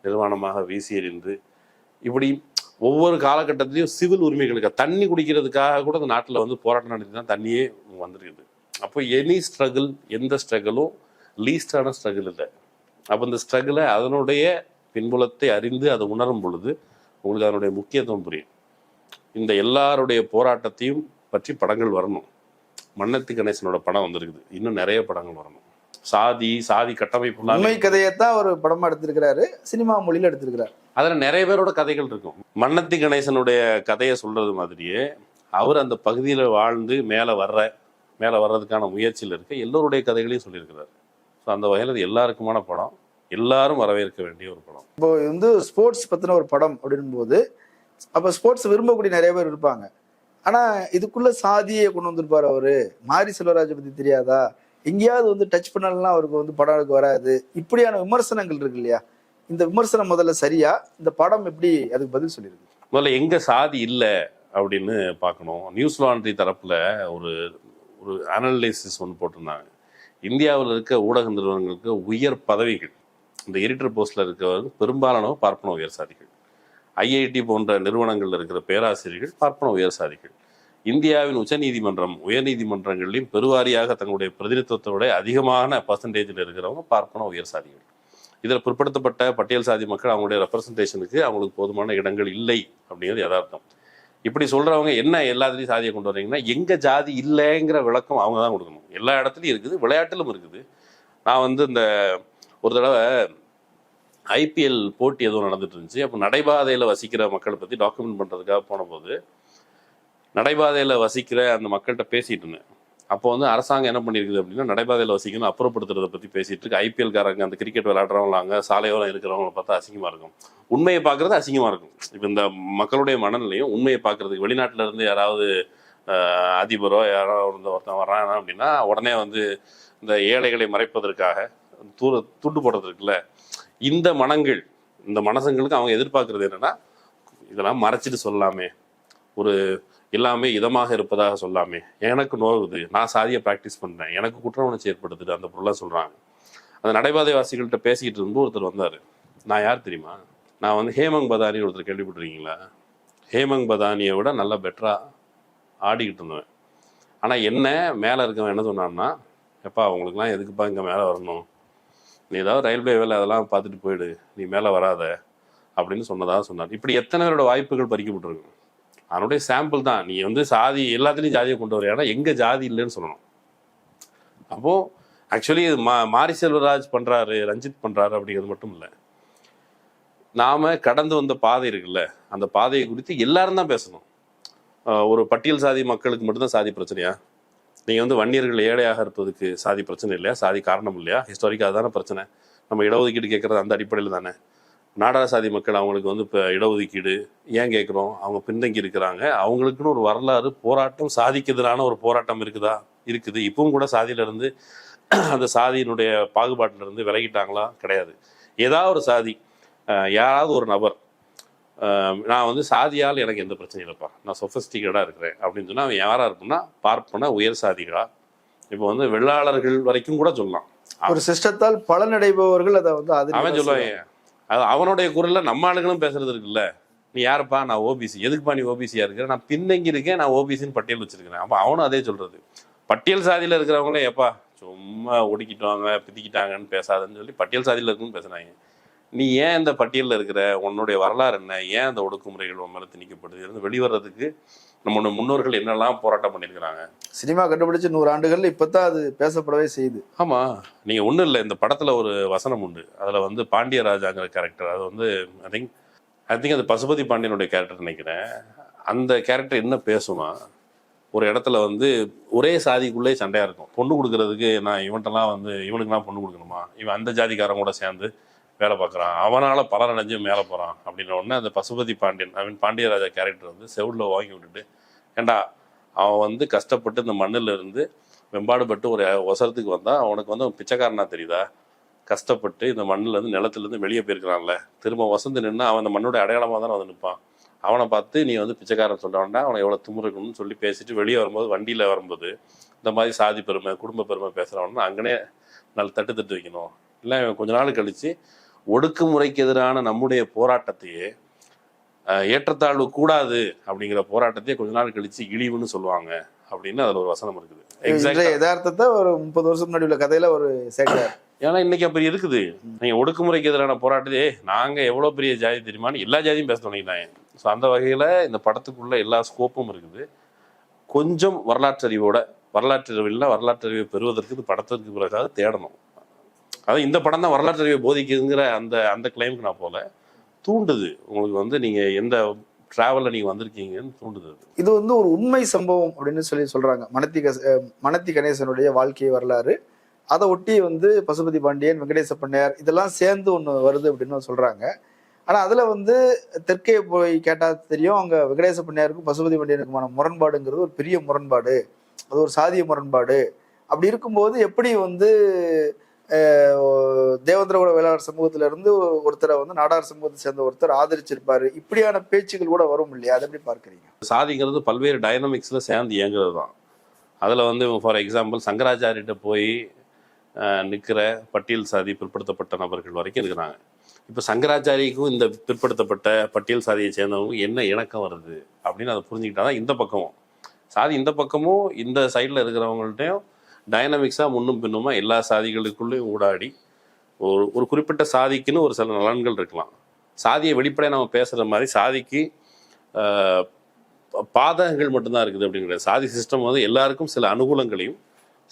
நிர்வாணமாக வீசி எறிந்து இப்படி ஒவ்வொரு காலகட்டத்திலையும் சிவில் உரிமைகளுக்கு தண்ணி குடிக்கிறதுக்காக கூட இந்த நாட்டில் வந்து போராட்டம் நடத்தி தான் தண்ணியே வந்துருக்குது. அப்போ எனி ஸ்ட்ரகிள் எந்த ஸ்ட்ரகிளும் லீஸ்டான ஸ்ட்ரகிள் இல்லை. அப்போ இந்த ஸ்ட்ரகிளை அதனுடைய பின்புலத்தை அறிந்து அதை உணரும் பொழுது உங்களுக்கு அதனுடைய முக்கியத்துவம் புரியும். இந்த எல்லாருடைய போராட்டத்தையும் பற்றி படங்கள் வரணும். மன்னத்தி கணேசனோட படம் வந்திருக்குது. இன்னும் நிறைய படங்கள் வரணும். சாதி சாதி கட்டமைப்பு உண்மை கதையைத்தான் ஒரு படமா எடுத்திருக்கிறாரு சினிமா மொழியில எடுத்திருக்கிறாரு. அதுல நிறைய பேரோட கதைகள் இருக்கும். மன்னத்தி கணேசனுடைய கதையை சொல்றது மாதிரியே அவர் அந்த பகுதியில வாழ்ந்து மேல வர்ற மேல வர்றதுக்கான முயற்சியில் இருக்க எல்லோருடைய கதைகளையும் சொல்லியிருக்கிறார். ஸோ அந்த வகையில் அது எல்லாருக்குமான படம். எல்லாரும் வரவேற்க வேண்டிய ஒரு படம். இப்போ வந்து ஸ்போர்ட்ஸ் பத்தின ஒரு படம் அப்படின் போது அப்ப ஸ்போர்ட்ஸ் விரும்பக்கூடிய நிறைய பேர் இருப்பாங்க. ஆனா இதுக்குள்ள சாதியை கொண்டு வந்திருப்பாரு அவரு. மாரி செல்வராஜ் பத்தி தெரியாதா? எங்கேயாவது வந்து டச் பண்ணலாம் அவருக்கு வந்து படம் எடுக்க வராது. இப்படியான விமர்சனங்கள் இருக்கு இல்லையா? இந்த விமர்சனம் முதல்ல சரியா? இந்த படம் எப்படி அதுக்கு பதில் சொல்லியிருக்கு முதல்ல எங்க சாதி இல்லை அப்படின்னு பார்க்கணும். நியூஸ் லாண்ட்ரி தரப்புல ஒரு ஒரு அனலைசிஸ் ஒன்று போட்டிருந்தாங்க. இந்தியாவில் இருக்க ஊடக நிறுவனங்களுக்கு உயர் பதவிகள். இந்த எடிட்டர் போஸ்டில் இருக்கிறவங்க பெரும்பாலானவங்க பார்ப்பன உயர் சாதிகள். ஐஐடி போன்ற நிறுவனங்களில் இருக்கிற பேராசிரியர்கள் பார்ப்பன உயர் சாதிகள். இந்தியாவின் உச்சநீதிமன்றம் உயர்நீதிமன்றங்களிலும் பெருவாரியாக தங்களுடைய பிரதிநிதித்துவத்தை விட அதிகமான பர்சன்டேஜில் இருக்கிறவங்க பார்ப்பன உயர் சாதிகள். இதில் பிற்படுத்தப்பட்ட பட்டியல் சாதி மக்கள் அவங்களுடைய ரெப்ரசன்டேஷனுக்கு அவங்களுக்கு போதுமான இடங்கள் இல்லை அப்படிங்கிறது யதார்த்தம். இப்படி சொல்றவங்க என்ன எல்லாத்துலேயும் சாதியை கொண்டு வரீங்கன்னா எங்க ஜாதி இல்லைங்கிற விளக்கம் அவங்க தான் கொடுக்கணும். எல்லா இடத்துலையும் இருக்குது விளையாட்டிலும் இருக்குது. நான் வந்து இந்த ஒரு தடவை ஐபிஎல் போட்டி எதுவும் நடந்துட்டு இருந்துச்சு. அப்போ நடைபாதையில் வசிக்கிற மக்களை பற்றி டாக்குமெண்ட் பண்ணுறதுக்காக போனபோது நடைபாதையில் வசிக்கிற அந்த மக்கள்கிட்ட பேசிட்டு இருந்தேன். அப்போ வந்து அரசாங்கம் என்ன பண்ணியிருக்குது அப்படின்னா நடைபாதையில் வசிக்கணும் அப்புறப்படுத்துறத பற்றி பேசிட்டு இருக்கு. ஐபிஎல்காரங்க அந்த கிரிக்கெட் விளையாடுறவங்களாங்க சாலையோரம் இருக்கிறவங்கள பார்த்தா அசிங்கமாக இருக்கும். உண்மையை பார்க்கறது அசிங்கமாக இருக்கும். இப்போ இந்த மக்களுடைய மனநிலையும் உண்மையை பார்க்கறதுக்கு வெளிநாட்டில் இருந்து யாராவது அதிபரோ யாரோ இருந்த ஒருத்தன் வர்றாங்க அப்படின்னா உடனே வந்து இந்த ஏழைகளை மறைப்பதற்காக தூர துண்டு போடுறதுக்குல இந்த மனங்கள் இந்த மனசங்களுக்கு அவங்க எதிர்பார்க்கறது என்னன்னா இதெல்லாம் மறைச்சிட்டு சொல்லலாமே. ஒரு எல்லாமே இதமாக இருப்பதாக சொல்லாமே. எனக்கு நோவுது. நான் சாதியை ப்ராக்டிஸ் பண்ணேன் எனக்கு குற்ற உணர்ச்சி ஏற்படுத்துது. அந்த பொருளாக சொல்றாங்க. அந்த நடைபாதை வாசிகள்கிட்ட பேசிக்கிட்டு இருந்து ஒருத்தர் வந்தார். நான் யார் தெரியுமா? நான் வந்து ஹேமங் பதானி ஒருத்தர் கேள்விப்பட்டிருக்கீங்களா? ஹேமங் பதானியை விட நல்லா பெட்டராக ஆடிக்கிட்டு இருந்தேன் ஆனால் என்ன மேலே இருக்கவன் என்ன சொன்னான்னா எப்பா அவங்களுக்குலாம் எதுக்குப்பா இங்கே மேலே வரணும்? நீ ஏதாவது ரயில்வே வேலை அதெல்லாம் பார்த்துட்டு போயிடு. நீ மேலே வராத. அப்படின்னு சொன்னதாக சொன்னார். இப்படி எத்தனை பேரோட வாய்ப்புகள் பறிக்கப்பட்டிருக்கு அதனுடைய சாம்பிள் தான். நீ வந்து சாதி எல்லாத்துலேயும் ஜாதியை கொண்டு வர ஏன்னா எங்கே ஜாதி இல்லைன்னு சொல்லணும். அப்போது ஆக்சுவலி மா மாரி செல்வராஜ் பண்ணுறாரு ரஞ்சித் பண்ணுறாரு அப்படிங்கிறது மட்டும் இல்லை. நாம் கடந்து வந்த பாதை இருக்குல்ல அந்த பாதையை குறித்து எல்லாரும் தான் பேசணும். ஒரு பட்டியல் சாதி மக்களுக்கு மட்டும்தான் சாதி பிரச்சனையா? நீங்கள் வந்து வன்னியர்கள் ஏழையாக இருப்பதுக்கு சாதி பிரச்சனை இல்லையா? சாதி காரணம் இல்லையா? ஹிஸ்டாரிக்காக அதுதானே பிரச்சனை. நம்ம இடஒதுக்கீடு கேட்குறது அந்த அடிப்படையில் தானே? நாடார் சாதி மக்கள் அவங்களுக்கு வந்து இப்போ இடஒதுக்கீடு ஏன் கேட்குறோம் அவங்க பின்தங்கி இருக்கிறாங்க. அவங்களுக்குன்னு ஒரு வரலாறு போராட்டம் சாதிக்கு எதிரான ஒரு போராட்டம் இருக்குதா? இருக்குது. இப்பவும் கூட சாதியில இருந்து அந்த சாதியினுடைய பாகுபாட்டில இருந்து விலகிட்டாங்களா? கிடையாது. ஏதாவது ஒரு சாதி யாராவது ஒரு நபர் நான் வந்து சாதியால் எனக்கு எந்த பிரச்சனையும் இல்லைப்பா. நான் சொஃபஸ்டிகேட்டாக இருக்கிறேன் அப்படின்னு சொன்னால் அவன் யாராக இருக்கும்னா பார்ப்பன உயர் சாதிகளா? இப்போ வந்து வெள்ளாளர்கள் வரைக்கும் கூட சொல்லலாம். ஒரு சிஸ்டத்தால் பலனடைபவர்கள் அதை வந்து அவன் சொல்லுவான் அது அவனுடைய குரலில் நம்ம ஆளுங்களும் பேசுறது இருக்குல்ல? நீ யாருப்பா? நான் ஓபிசி எதுக்குப்பா நீ ஓபிசியா இருக்கிற? நான் பின்னங்கி இருக்கேன் நான் ஓபிசின்னு பட்டியல் வச்சிருக்கிறேன். அப்போ அவனும் அதே சொல்றது. பட்டியல் சாதியில இருக்கிறவங்களே எப்பா சும்மா ஒடுக்கிட்டாங்க பிதிக்கிட்டாங்கன்னு பேசாதன்னு சொல்லி பட்டியல் சாதியில இருக்குன்னு பேசுறாங்க நீ ஏன் இந்த பட்டியலில் இருக்கிற? உன்னுடைய வரலாறு என்ன? ஏன் அந்த ஒடுக்குமுறைகள் உன் மேலே திணிக்கப்படுது? இருந்து வெளிவரதுக்கு நம்மளுடைய முன்னோர்கள் என்னெல்லாம் போராட்டம் பண்ணியிருக்கிறாங்க? சினிமா கண்டுபிடிச்சு நூறு ஆண்டுகள் இப்பதான் அது பேசப்படவே செய்யுது. ஆமா. நீங்க ஒண்ணும் இல்லை. இந்த படத்துல ஒரு வசனம் உண்டு. அதுல வந்து பாண்டியராஜாங்கிற கேரக்டர் அது வந்து ஐ திங்க் ஐ திங்க் அது பசுபதி பாண்டியனுடைய கேரக்டர் நினைக்கிறேன். அந்த கேரக்டர் என்ன பேசுமா ஒரு இடத்துல வந்து ஒரே சாதிக்குள்ளே சண்டையா இருக்கும். பொண்ணு கொடுக்கறதுக்கு நான் இவன்ட்டெல்லாம் வந்து இவனுக்குலாம் பொண்ணு கொடுக்கணுமா? இவன் அந்த ஜாதிக்காரன் கூட சேர்ந்து வேலை பார்க்குறான். அவனால் பலர் நினைஞ்சு மேலே போகிறான் அப்படின்ன உடனே அந்த Pasupathi Pandian I mean Pandiyaraja character வந்து செவுல்ல வாங்கி விட்டுட்டு ஏண்டா அவன் வந்து கஷ்டப்பட்டு இந்த மண்ணில் இருந்து வெம்பாடுபட்டு ஒரு ஒசரத்துக்கு வந்தால் அவனுக்கு வந்து பிச்சைக்காரனா தெரியுதா? கஷ்டப்பட்டு இந்த மண்ணிலேருந்து இருந்து வெளியே போயிருக்கிறான்ல. திரும்ப வசந்து நின்று அவன் அந்த மண்ணோட அடையாளமாக தானே வந்து நிற்பான் அவனை பார்த்து நீ வந்து பிச்சைக்காரன் சொல்றவன்டா அவனை எவ்வளோ துமுறுக்கணும்னு சொல்லி பேசிட்டு வெளியே வரும்போது வண்டியில் வரும்போது இந்த மாதிரி சாதி பெருமை குடும்ப பெருமை பேசுறவனா அங்கனே நல்ல தட்டு தட்டு வைக்கணும். இல்லை இவன் கொஞ்ச நாள் கழித்து ஒடுக்குமுறைக்கு எதிரான நம்முடைய போராட்டத்தையே ஏற்றத்தாழ்வு கூடாது அப்படிங்கிற போராட்டத்தையே கொஞ்ச நாள் கழிச்சு இழிவுன்னு சொல்லுவாங்க அப்படின்னு அதுல ஒரு வசனம் இருக்குது. யதார்த்தத்தை ஒரு முப்பது வருஷம் முன்னாடி உள்ள கதையில ஒரு சேர்க்கிறார். ஏன்னா இன்னைக்கு அப்படி இருக்குது. நீங்க ஒடுக்குமுறைக்கு எதிரான போராட்டத்தையே நாங்க எவ்வளவு பெரிய ஜாதி தெரியுமான்னு எல்லா ஜாதியும் பேச தொடங்கிட்டாங்க. ஸோ அந்த வகையில இந்த படத்துக்குள்ள எல்லா ஸ்கோப்பும் இருக்குது. கொஞ்சம் வரலாற்று அறிவோட வரலாற்று அறிவில்னா வரலாற்று அறிவை பெறுவதற்கு இது படத்திற்கு பிறகாக தேடணும். அதாவது இந்த படம் தான் வரலாற்று அறிவை போதிக்குதுங்கிற அந்த அந்த கிளைமுக்கு நான் போல தூண்டுது. உங்களுக்கு வந்து நீங்க எந்த டிராவல்ல நீங்க வந்திருக்கீங்கன்னு தூண்டுது இது வந்து ஒரு உண்மை சம்பவம் அப்படின்னு சொல்லி சொல்றாங்க. மனத்தி மனத்தி கணேசனுடைய வாழ்க்கை வரலாறு. அதை ஒட்டி வந்து பசுபதி பாண்டியன் வெங்கடேச பண்ணையார் இதெல்லாம் சேர்ந்து ஒன்று வருது அப்படின்னு சொல்றாங்க. ஆனால் அதில் வந்து தெற்கே போய் கேட்டால் தெரியும். அங்கே வெங்கடேச பண்ணையாருக்கும் பசுபதி பாண்டியனுக்குமான முரண்பாடுங்கிறது ஒரு பெரிய முரண்பாடு. அது ஒரு சாதிய முரண்பாடு. அப்படி இருக்கும்போது எப்படி வந்து தேவேந்திரகுல வேளாளர் சமூகத்துல இருந்து ஒருத்தரை வந்து நாடார் சமூகத்தை சேர்ந்த ஒருத்தர் ஆதரிச்சிருப்பாரு. இப்படியான பேச்சுகள் கூட வரும் இல்லையா? அதை எப்படி பார்க்குறீங்க? சாதிங்கிறது பல்வேறு டைனமிக்ஸில் சேர்ந்து இயங்குறது தான். அதில் வந்து ஃபார் எக்ஸாம்பிள் சங்கராச்சாரியிட்ட போய் நிற்கிற பட்டியல் சாதி பிற்படுத்தப்பட்ட நபர்கள் வரைக்கும் இருக்கிறாங்க. இப்போ சங்கராச்சாரிக்கும் இந்த பிற்படுத்தப்பட்ட பட்டியல் சாதியை சேர்ந்தவங்க என்ன இணக்கம் வருது? அப்படின்னு அதை புரிஞ்சுக்கிட்டா தான் இந்த பக்கமும். சாதி இந்த பக்கமும் இந்த சைடில் இருக்கிறவங்கள்ட்டையும் டைனமிக்ஸாக முன்னும் பின்னுமா எல்லா சாதிகளுக்குள்ளேயும் ஊடாடி ஒரு ஒரு குறிப்பிட்ட சாதிக்குன்னு ஒரு சில நலன்கள் இருக்கலாம். சாதியை வெளிப்படையாக நம்ம பேசுகிற மாதிரி சாதிக்கு பாதகங்கள் மட்டும்தான் இருக்குது அப்படிங்கிற சாதி சிஸ்டம் வந்து எல்லாருக்கும் சில அனுகூலங்களையும்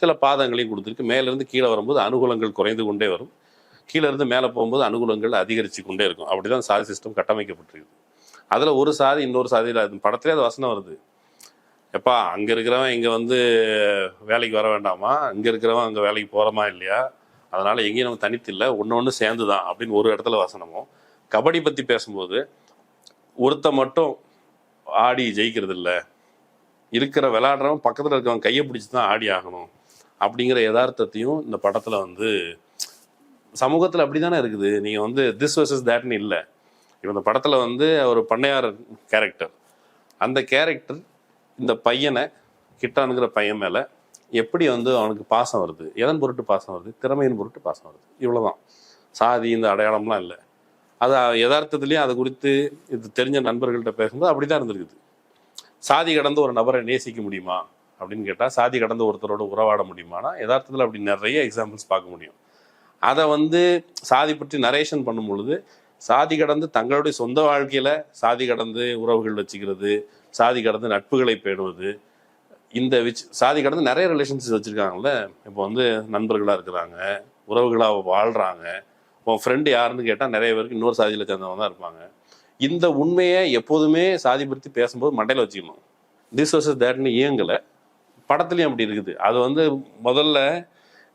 சில பாதங்களையும் கொடுத்துருக்கு. மேலேருந்து கீழே வரும்போது அனுகூலங்கள் குறைந்து கொண்டே வரும். கீழே இருந்து மேலே போகும்போது அனுகூலங்கள் அதிகரித்து கொண்டே இருக்கும். அப்படிதான் சாதி சிஸ்டம் கட்டமைக்கப்பட்டிருக்குது. அதில் ஒரு சாதி இன்னொரு சாதியில் படத்திலே அது வசனம் வருது. எப்பா அங்கே இருக்கிறவன் இங்கே வந்து வேலைக்கு வர வேண்டாமா? இங்கே இருக்கிறவன் அங்கே வேலைக்கு போகிறோமா இல்லையா? அதனால் எங்கேயும் நம்ம தனித்து இல்லை ஒன்று ஒன்று சேர்ந்து தான் அப்படின்னு ஒரு இடத்துல வசனமும். கபடி பற்றி பேசும்போது ஒருத்த மட்டும் ஆடி ஜெயிக்கிறது இல்லை இருக்கிற விளாடுறவன் பக்கத்தில் இருக்கவன் கையை பிடிச்சி தான் ஆடி ஆகணும் அப்படிங்கிற யதார்த்தத்தையும் இந்த படத்தில் வந்து சமூகத்தில் அப்படி தானே இருக்குது. நீங்கள் வந்து திஸ் வர்சஸ் தேட்னு இல்லை. இப்போ இந்த படத்தில் வந்து ஒரு பண்ணையார் கேரக்டர் அந்த கேரக்டர் இந்த பையனை கிட்டானுங்கிற பையன் மேலே எப்படி வந்து அவனுக்கு பாசம் வருது? எதன் பொருட்டு பாசம் வருது? திறமையின் பொருட்டு பாசம் வருது. இவ்வளோதான் சாதி இந்த அடையாளம்லாம் இல்லை. அது யதார்த்தத்துலேயும் அது குறித்து இது தெரிஞ்ச நண்பர்கள்ட்ட பேசும்போது அப்படி தான் இருந்திருக்குது. சாதி கடந்து ஒரு நபரை நேசிக்க முடியுமா? அப்படின்னு கேட்டால் சாதி கடந்து ஒருத்தரோட உறவாட முடியுமானா யதார்த்தத்தில் அப்படி நிறைய எக்ஸாம்பிள்ஸ் பார்க்க முடியும். அதை வந்து சாதி பற்றி நரேஷன் பண்ணும் பொழுது சாதி கடந்து தங்களுடைய சொந்த வாழ்க்கையில் சாதி கடந்து உறவுகள் வச்சுக்கிறது சாதி கடந்து நட்புகளை பேணுவது இந்த விச் சாதி கடந்து நிறைய ரிலேஷன்ஷிப் வச்சுருக்காங்கல்ல? இப்போ வந்து நண்பர்களாக இருக்கிறாங்க உறவுகளாக வாழ்கிறாங்க உன் ஃப்ரெண்டு யாருன்னு கேட்டால் நிறைய பேருக்கு இன்னொரு சாதியில் சேர்ந்தவங்க தான் இருப்பாங்க. இந்த உண்மையை எப்போதுமே சாதி பற்றி பேசும்போது மண்டையில் வச்சுக்கணும். திஸ் வர்சஸ் தேட்னு இயங்கலை. படத்துலையும் அப்படி இருக்குது. அது வந்து முதல்ல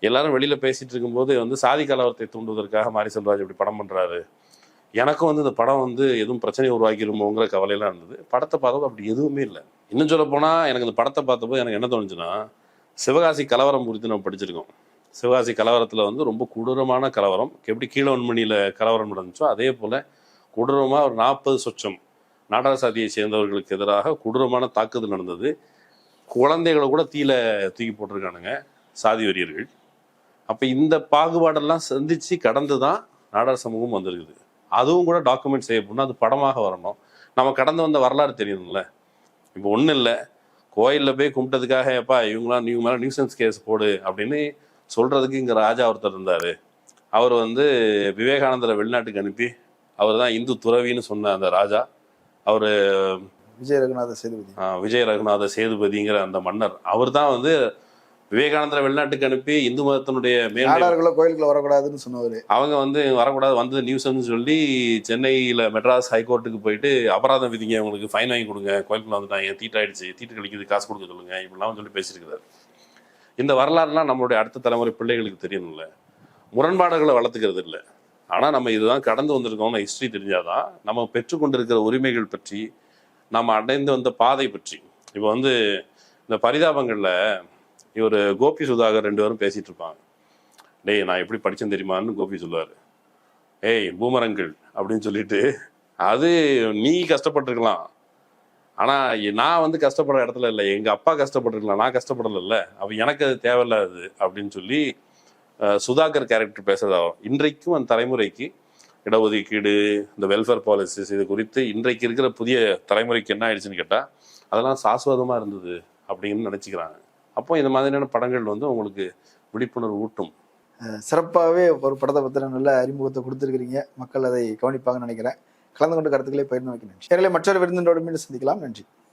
எல்லாரும் வெளியில் பேசிகிட்டு இருக்கும்போது வந்து சாதி கலவரத்தை தூண்டுவதற்காக மாரி செல்வராஜ் இப்படி படம் பண்ணுறாரு எனக்கும் வந்து இந்த படம் வந்து எதுவும் பிரச்சனையை உருவாக்கிடுமோங்கிற கவலையெல்லாம் இருந்தது. படத்தை பார்த்தப்போ அப்படி எதுவுமே இல்லை. இன்னும் சொல்ல எனக்கு இந்த படத்தை பார்த்தப்போ எனக்கு என்ன தோணுச்சுன்னா சிவகாசி கலவரம் குறித்து நம்ம படிச்சிருக்கோம். சிவகாசி கலவரத்தில் வந்து ரொம்ப கொடூரமான கலவரம். எப்படி கீழவன்மணியில் கலவரம் நடந்துச்சோ அதே போல் கொடூரமாக ஒரு நாற்பது சொச்சம் நாடக சாதியை சேர்ந்தவர்களுக்கு எதிராக கொடூரமான தாக்குதல் நடந்தது. குழந்தைகளை கூட தீல தூக்கி போட்டிருக்கானுங்க சாதி வெறியர்கள். அப்போ இந்த பாகுபாடெல்லாம் சந்தித்து கடந்து தான் நாடக சமூகம் வந்திருக்குது. அதுவும் கூட டாக்குமெண்ட் செய்யப்படணும் அது படமாக வரணும். நம்ம கடந்து வந்த வரலாறு தெரியணும்ல இப்போ ஒன்றும் இல்லை. கோயிலில் போய் கும்பிட்டதுக்காக எப்பா இவங்களாம் நீங்க மேலே நியூசன்ஸ் கேஸ் போடு அப்படின்னு சொல்றதுக்கு இங்கே ராஜா ஒருத்தர் இருந்தார். அவர் வந்து விவேகானந்தரை வெளிநாட்டுக்கு அனுப்பி அவர் தான் இந்து துறவின்னு சொன்ன அந்த ராஜா. அவர் விஜய் ரகுநாத சேதுபதி. விஜய ரகுநாத சேதுபதிங்கிற அந்த மன்னர். அவர் தான் வந்து விவேகானந்தரை வெளிநாட்டுக்கு அனுப்பி இந்து மதத்தினுடைய மேல் நாடார்களோ கோயிலுக்குள்ள வரக்கூடாதுன்னு சொன்னவர். அவங்க வந்து வரக்கூடாது வந்தது நியூஸ்னு சொல்லி சென்னையில் மெட்ராஸ் ஹைகோர்ட்டுக்கு போயிட்டு அபராதம் விதிங்க அவங்களுக்கு ஃபைன் வாங்கி கொடுங்க கோயிலுக்குள்ள வந்துட்டாங்க தீட்டாயிடுச்சு தீட்டு கழிக்குது காசு கொடுக்க சொல்லுங்க இப்படிலாம் சொல்லி பேசியிருக்கிறார் இந்த வரலாறுலாம் நம்மளுடைய அடுத்த தலைமுறை பிள்ளைகளுக்கு தெரியணும்ல. முரண்பாடுகளை வளர்த்துக்கிறது இல்லை. ஆனால் நம்ம இதுதான் கடந்து வந்திருக்கோம்னு ஹிஸ்ட்ரி தெரிஞ்சாதான் நம்ம பெற்றுக்கொண்டிருக்கிற உரிமைகள் பற்றி நம்ம அடைந்து வந்த பாதை பற்றி. இப்போ வந்து இந்த பரிதாபங்களில் இவர் கோபி சுதாகர் ரெண்டு பேரும் பேசிட்டு இருப்பாங்க. டேய் நான் எப்படி படித்தேன் தெரியுமான்னு கோபி சொல்லுவார். ஏய் பூமரங்கள் அப்படின்னு சொல்லிட்டு. அது நீ கஷ்டப்பட்டிருக்கலாம். ஆனால் நான் வந்து கஷ்டப்படுற இடத்துல இல்லை. எங்கள் அப்பா கஷ்டப்பட்டிருக்கலாம். நான் கஷ்டப்படலைல்ல. அப்போ எனக்கு அது தேவையில்லாது அப்படின்னு சொல்லி சுதாகர் கேரக்டர் பேசுறதாகும். இன்றைக்கும் அந்த தலைமுறைக்கு இடஒதுக்கீடு இந்த வெல்ஃபேர் பாலிசிஸ் இது குறித்து இன்றைக்கு இருக்கிற புதிய தலைமுறைக்கு என்ன ஆயிடுச்சுன்னு கேட்டால் அதெல்லாம் சாஸ்வதமாக இருந்தது அப்படின்னு நினச்சிக்கிறாங்க. அப்போ இந்த மாதிரியான படங்கள் வந்து உங்களுக்கு விழிப்புணர்வு ஊட்டும். சிறப்பாகவே ஒரு படத்தை பற்றின நல்ல அறிமுகத்தை கொடுத்துருக்கிறீங்க. மக்கள் அதை கவனிப்பாங்கன்னு நினைக்கிறேன். கலந்து கொண்டு கருத்துக்களை பகிர்ந்து வைக்கிறேன். நன்றி மற்றொரு விருந்தினோடு மீண்டும் சந்திக்கலாம். நன்றி.